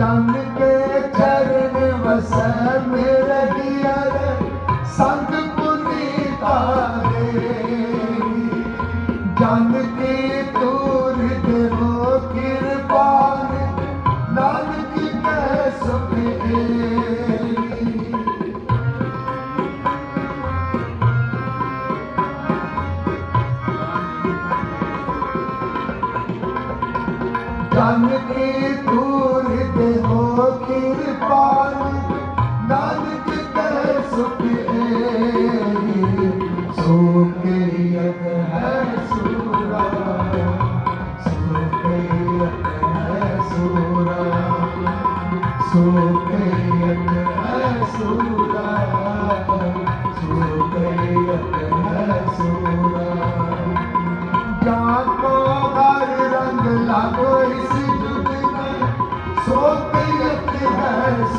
ਜਨ ਕੇ ਚਰਨ ਵਸੈ ਮੇਰੇ ਹੀਰ ਸੰਗ ਪੁਨੀਤਾ ਦੇ ਜਨ ਕੀ ਜਨ ਕੀ ਤੂਰ ਦੇਵੋ ਕਿਰਪਾਨ, ਨਾਨਕ ਕੈ ਸੁਖ ਸੋ ਕੇਰੀਅਤ ਹੈ ਸੂਰਾ ਸੋ ਕੇਰੀਅਤ ਹੈ ਸੂਰਾ ਸੋ ਕੇਰੀਅਤ ਹੈ ਸੂਰਾ ਸੋ ਕੇਰੀਅਤ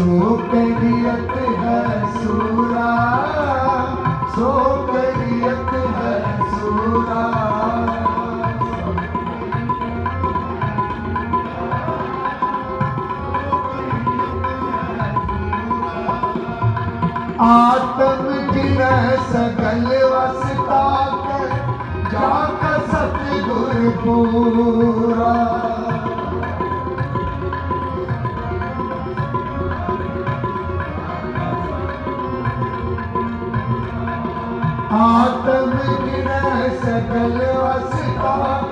ਸੋ ਕਰੀਅਤ ਹੈ ਸੂਰਾ ਸੋ ਕਰੀਅਤ ਹੈ ਸੂਰਾ। ਆਤਮ ਜਿਨੈ ਸਗਲ ਵਸਤਾ ਕੇ ਜਾ ਕਾ ਸਤਿਗੁਰ ਪੂਰਾ। ਆਤਮ ਗਿਨੈ ਸਗਲ ਵਸਤਾ।